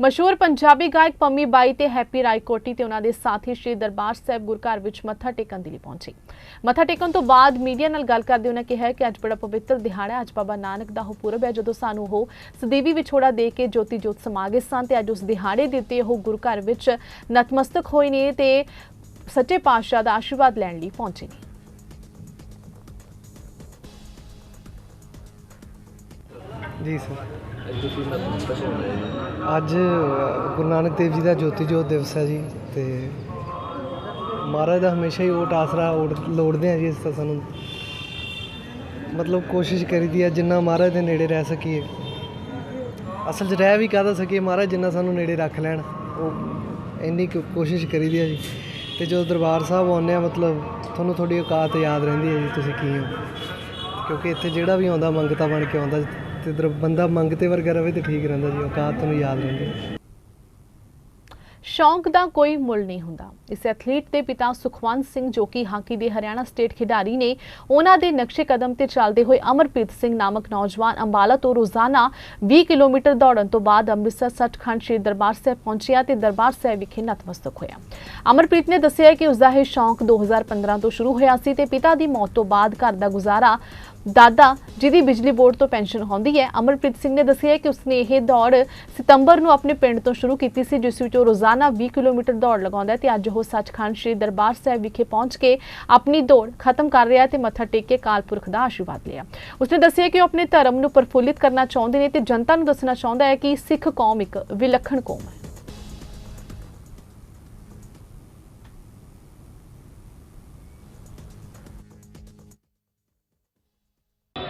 ਮਸ਼ਹੂਰ ਪੰਜਾਬੀ ਗਾਇਕ ਪੰਮੀ ਬਾਈ ਤੇ ਹੈਪੀ ਰਾਏਕੋਟੀ ਤੇ ਉਹਨਾਂ ਦੇ ਸਾਥੀ ਸ਼੍ਰੀ ਦਰਬਾਰ ਸਾਹਿਬ ਗੁਰਘਰ ਵਿੱਚ ਮੱਥਾ ਟੇਕਣ ਦੇ ਲਈ ਪਹੁੰਚੇ। ਮੱਥਾ ਟੇਕਣ ਤੋਂ ਬਾਅਦ ਮੀਡੀਆ ਨਾਲ ਗੱਲ ਕਰਦੇ ਉਹਨਾਂ ਕਿਹਾ ਕਿ ਅੱਜ ਬੜਾ ਪਵਿੱਤਰ ਦਿਹਾੜਾ ਅੱਜ ਬਾਬਾ ਨਾਨਕ ਦਾ ਉਹ ਪੁਰਬ ਹੈ, ਜਦੋਂ ਸਾਨੂੰ ਉਹ ਸਦੀਵੀ ਵਿਛੋੜਾ ਦੇ ਕੇ ਜੋਤੀ ਜੋਤ ਸਮਾਗਤ ਸਨ ਤੇ ਅੱਜ ਉਸ ਦਿਹਾੜੇ ਦੇ ਉੱਤੇ ਉਹ ਗੁਰਘਰ ਵਿੱਚ ਨਤਮਸਤਕ ਹੋਏ ਨੇ ਤੇ ਸੱਚੇ ਪਾਤਸ਼ਾਹ ਦਾ ਆਸ਼ੀਰਵਾਦ ਲੈਣ ਲਈ ਪਹੁੰਚੇ ਨੇ। ਜੀ ਸਰ। ਅੱਜ ਗੁਰੂ ਨਾਨਕ ਦੇਵ ਜੀ ਦਾ ਜੋਤੀ ਜੋਤ ਦਿਵਸ ਹੈ ਜੀ, ਤੇ ਮਹਾਰਾਜ ਦਾ ਹਮੇਸ਼ਾ ਹੀ ਓਟ ਆਸਰਾ ਓਟ ਲੋੜਦੇ ਆ ਜੀ, ਇਸ ਤਾਂ ਸਾਨੂੰ ਮਤਲਬ ਕੋਸ਼ਿਸ਼ ਕਰੀਦੀ ਹੈ, ਜਿੰਨਾ ਮਹਾਰਾਜ ਦੇ ਨੇੜੇ ਰਹਿ ਸਕੀਏ। ਅਸਲ 'ਚ ਰਹਿ ਵੀ ਕਾਹਦਾ ਸਕੀਏ? ਮਹਾਰਾਜ ਜਿੰਨਾ ਸਾਨੂੰ ਨੇੜੇ ਰੱਖ ਲੈਣ, ਉਹ ਇੰਨੀ ਕੁ ਕੋਸ਼ਿਸ਼ ਕਰੀਦੀ ਹੈ ਜੀ। ਤੇ ਜਦੋਂ ਦਰਬਾਰ ਸਾਹਿਬ ਆਉਂਦੇ ਆ, ਮਤਲਬ ਤੁਹਾਨੂੰ ਤੁਹਾਡੀ ਔਕਾਤ ਯਾਦ ਰਹਿੰਦੀ ਹੈ ਜੀ, ਤੁਸੀਂ ਕੀ ਹੋ? ਕਿਉਂਕਿ ਇੱਥੇ ਜਿਹੜਾ ਵੀ ਆਉਂਦਾ, ਮੰਗਤਾ ਬਣ ਕੇ ਆਉਂਦਾ ਤੇ ਦਰ ਬੰਦਾ ਮੰਗਤੇ ਵਰਗਾ ਰਵੇ ਤੇ ਠੀਕ ਰਹਿੰਦਾ ਜੀ, ਔਕਾਤ ਤੁਹਾਨੂੰ ਯਾਦ ਰਹਿੰਦੀ ਸ਼ੌਂਕ ਦਾ ਕੋਈ ਮੁੱਲ ਨਹੀਂ ਹੁੰਦਾ। ਇਸ ਐਥਲੀਟ ਦੇ ਪਿਤਾ ਸੁਖਵੰਤ ਸਿੰਘ, ਜੋ ਕਿ ਹਾਕੀ ਦੇ ਹਰਿਆਣਾ ਸਟੇਟ ਖਿਡਾਰੀ ਨੇ, ਉਹਨਾਂ ਦੇ ਨਕਸ਼ੇ ਕਦਮ ਤੇ ਚੱਲਦੇ ਹੋਏ ਅਮਰਪ੍ਰੀਤ ਸਿੰਘ ਨਾਮਕ ਨੌਜਵਾਨ ਅੰਬਾਲਾ ਤੋਂ ਰੋਜ਼ਾਨਾ 20 ਕਿਲੋਮੀਟਰ ਦੌੜਨ ਤੋਂ ਬਾਅਦ ਅੰਮ੍ਰਿਤਸਰ ਸੱਚਖੰਡ ਸ੍ਰੀ ਦਰਬਾਰ ਸਾਹਿਬ ਪਹੁੰਚਿਆ ਤੇ ਦਰਬਾਰ ਸਾਹਿਬ ਵਿਖੇ ਨਤਮਸਤਕ ਹੋਇਆ। ਅਮਰਪ੍ਰੀਤ ਨੇ ਦੱਸਿਆ ਕਿ ਉਸ ਦਾ ਇਹ ਸ਼ੌਂਕ 2015 ਤੋਂ ਸ਼ੁਰੂ ਹੋਇਆ ਸੀ ਤੇ ਪਿਤਾ ਦੀ ਮੌਤ ਤੋਂ ਬਾਅਦ ਘਰ ਦਾ ਗੁਜ਼ਾਰਾ ਦਾਦਾ ਜਿਹਦੀ ਬਿਜਲੀ ਬੋਰਡ ਤੋਂ ਪੈਨਸ਼ਨ ਹੁੰਦੀ ਹੈ, ਅਮਰਪ੍ਰੀਤ ਸਿੰਘ ਨੇ ਦੱਸਿਆ ਕਿ ਉਸਨੇ ਇਹ ਦੌੜ ਸਤੰਬਰ ਨੂੰ ਆਪਣੇ ਪਿੰਡ ਤੋਂ ਸ਼ੁਰੂ ਕੀਤੀ ਸੀ, ਜਿਸ ਵਿੱਚ ਉਹ ਰੋਜ਼ਾਨਾ 20 ਕਿਲੋਮੀਟਰ ਦੌੜ ਲਗਾਉਂਦਾ ਹੈ ਤੇ ਅੱਜ ਉਹ ਸੱਚਖੰਡ ਸ੍ਰੀ ਦਰਬਾਰ ਸਾਹਿਬ ਵਿਖੇ ਪਹੁੰਚ ਕੇ ਆਪਣੀ ਦੌੜ ਖਤਮ ਕਰ ਰਿਹਾ ਹੈ ਤੇ ਮੱਥਾ ਟੇਕ ਕੇ ਕਾਲਪੁਰਖ ਦਾ ਆਸ਼ੀਰਵਾਦ ਲਿਆ। ਉਸਨੇ ਦੱਸਿਆ ਕਿ ਉਹ ਆਪਣੇ ਧਰਮ ਨੂੰ ਪ੍ਰਫੁੱਲਿਤ ਕਰਨਾ ਚਾਹੁੰਦੇ ਨੇ ਤੇ ਜਨਤਾ ਨੂੰ ਦੱਸਣਾ ਚਾਹੁੰਦਾ ਹੈ ਕਿ ਸਿੱਖ ਕੌਮ ਇੱਕ ਵਿਲੱਖਣ ਕੌਮ ਹੈ।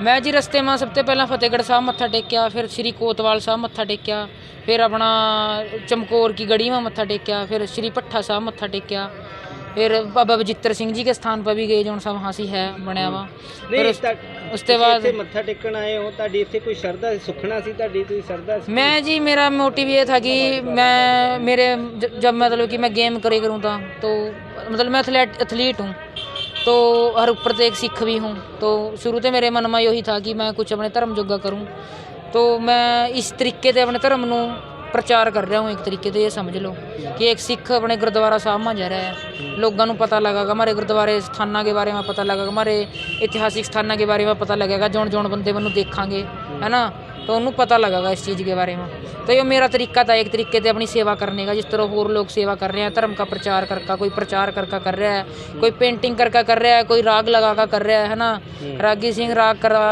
ਮੈਂ ਜੀ ਰਸਤੇ ਮਾਂ ਸਭ ਤੋਂ ਪਹਿਲਾਂ ਫਤਿਹਗੜ੍ਹ ਸਾਹਿਬ ਮੱਥਾ ਟੇਕਿਆ ਫਿਰ ਸ੍ਰੀ ਕੋਤਵਾਲ ਸਾਹਿਬ ਮੱਥਾ ਟੇਕਿਆ ਫਿਰ ਆਪਣਾ ਚਮਕੌਰ ਕੀ ਗੜੀ ਮਾਂ ਮੱਥਾ ਟੇਕਿਆ ਫਿਰ ਸ੍ਰੀ ਭੱਠਾ ਸਾਹਿਬ ਮੱਥਾ ਟੇਕਿਆ ਫਿਰ ਬਾਬਾ ਬਜਿੱਤਰ ਸਿੰਘ ਜੀ ਕੇ ਸਥਾਨ ਪਰ ਵੀ ਗਏ ਜੋ ਸਾਹਿਬ ਹਾਂਸੀ ਹੈ ਬਣਿਆ ਵਾ। ਫਿਰ ਉਸ ਤੋਂ ਬਾਅਦ ਇੱਥੇ ਮੱਥਾ ਟੇਕਣ ਆਏ ਹੋ ਤੁਹਾਡੀ ਇੱਥੇ ਕੋਈ ਸ਼ਰਧਾ ਸੁਖਣਾ ਸੀ ਤੁਹਾਡੀ ਤੁਸੀਂ ਸ਼ਰਧਾ ਸੀ? ਮੈਂ ਜੀ ਮੇਰਾ ਮੋਟਿਵ ਇਹ ਥਾ ਕਿ ਮੈਂ ਮੇਰੇ ਜਦ ਮਤਲਬ ਕਿ ਮੈਂ ਗੇਮ ਕਰੇ ਕਰੂੰ ਤਾਂ ਤੋ ਮਤਲਬ ਮੈਂ ਐਥਲੀਟ ਹਾਂ। तो हर ऊपर से एक सिख भी हूँ तो शुरू से मेरे मन में यही था कि मैं कुछ अपने धर्म जोगा करूँ तो मैं इस तरीके से अपने धर्म ਨੂੰ ਪ੍ਰਚਾਰ ਕਰ ਰਿਹਾ ਹੂੰ ਇੱਕ ਤਰੀਕੇ ਤੇ ਇਹ ਸਮਝ ਲਓ ਕਿ ਇੱਕ ਸਿੱਖ ਆਪਣੇ ਗੁਰਦੁਆਰਾ ਸਾਹਿਬ में जा रहा है लोगों को पता लगेगा हमारे गुरुद्वारे स्थानों के बारे में पता लगेगा हमारे ਇਤਿਹਾਸਿਕ ਸਥਾਨਾਂ के बारे में पता लगेगा ਜੌਣ ਜੌਣ ਬੰਦੇ ਮੈਨੂੰ ਦੇਖਾਂਗੇ है ना तो उन्हें पता लगेगा इस चीज़ के बारे में तो ये मेरा तरीका था एक तरीके से अपनी सेवा करने का जिस तरह और लोग सेवा कर रहे हैं धर्म का प्रचार करका कोई प्रचार करका कर रहा है कोई पेंटिंग करका कर रहा है कोई राग लगा का कर रहा है है ना रागी सिंह राग करा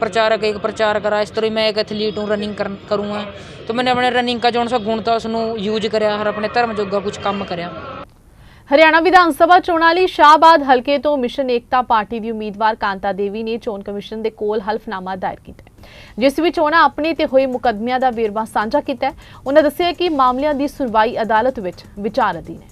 प्रचारक एक प्रचार करा इस तरह मैं एक एथलीट हूँ रनिंग कर करूँगा तो मैंने अपने रनिंग का जो सा गुण था उसनों यूज करिया और अपने धर्म जोगा कुछ काम करिया ਹਰਿਆਣਾ ਵਿਧਾਨ ਸਭਾ ਚੋਣਾਂ ਲਈ ਸ਼ਾਹਬਾਦ ਹਲਕੇ ਤੋਂ ਮਿਸ਼ਨ ਏਕਤਾ ਪਾਰਟੀ ਦੀ ਉਮੀਦਵਾਰ ਕਾਂਤਾ ਦੇਵੀ ਨੇ ਚੋਣ ਕਮਿਸ਼ਨ ਦੇ ਕੋਲ ਹਲਫਨਾਮਾ ਦਾਇਰ ਕੀਤਾ ਜਿਸ ਵਿੱਚ ਉਹਨਾਂ ਆਪਣੇ ਤੇ ਹੋਏ ਮੁਕੱਦਮਿਆਂ ਦਾ ਵੇਰਵਾ ਸਾਂਝਾ ਕੀਤਾ ਹੈ। ਉਹਨਾਂ ਦੱਸਿਆ ਕਿ ਮਾਮਲਿਆਂ ਦੀ ਸੁਣਵਾਈ ਅਦਾਲਤ ਵਿੱਚ ਵਿਚਾਰ ਅਧੀਨ ਹੈ।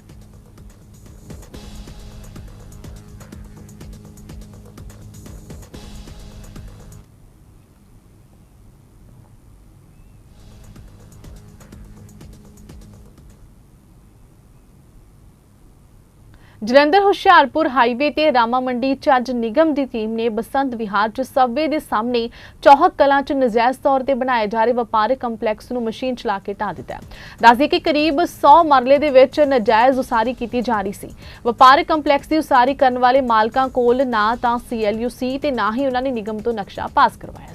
ਜਲੰਧਰ ਹੁਸ਼ਿਆਰਪੁਰ ਹਾਈਵੇ ਤੇ ਰਾਮਾ ਮੰਡੀ ਚ ਅੱਜ ਨਿਗਮ ਦੀ ਟੀਮ ਨੇ ਬਸੰਤ ਵਿਹਾਰ ਚ ਸਬਵੇ ਦੇ ਸਾਹਮਣੇ ਚੌਹਕ ਕਲਾਂ ਚ ਨਜਾਇਜ਼ ਤੌਰ ਤੇ ਬਣਾਏ ਜਾ ਰਹੇ ਵਪਾਰਕ ਕੰਪਲੈਕਸ ਨੂੰ ਮਸ਼ੀਨ ਚਲਾ ਕੇ ਢਾਹ ਦਿੱਤਾ ਹੈ। ਦੱਸਦੇ ਕਿ ਕਰੀਬ 100 ਮਰਲੇ ਦੇ ਵਿੱਚ ਨਜਾਇਜ਼ ਉਸਾਰੀ ਕੀਤੀ ਜਾ ਰਹੀ ਸੀ। ਵਪਾਰਕ ਕੰਪਲੈਕਸ ਦੀ ਉਸਾਰੀ ਕਰਨ ਵਾਲੇ ਮਾਲਕਾਂ ਕੋਲ ਨਾ ਤਾਂ ਸੀਐਲਯੂ ਸੀ ਤੇ ਨਾ ਹੀ ਉਹਨਾਂ ਨੇ ਨਿਗਮ ਤੋਂ ਨਕਸ਼ਾ ਪਾਸ ਕਰਵਾਇਆ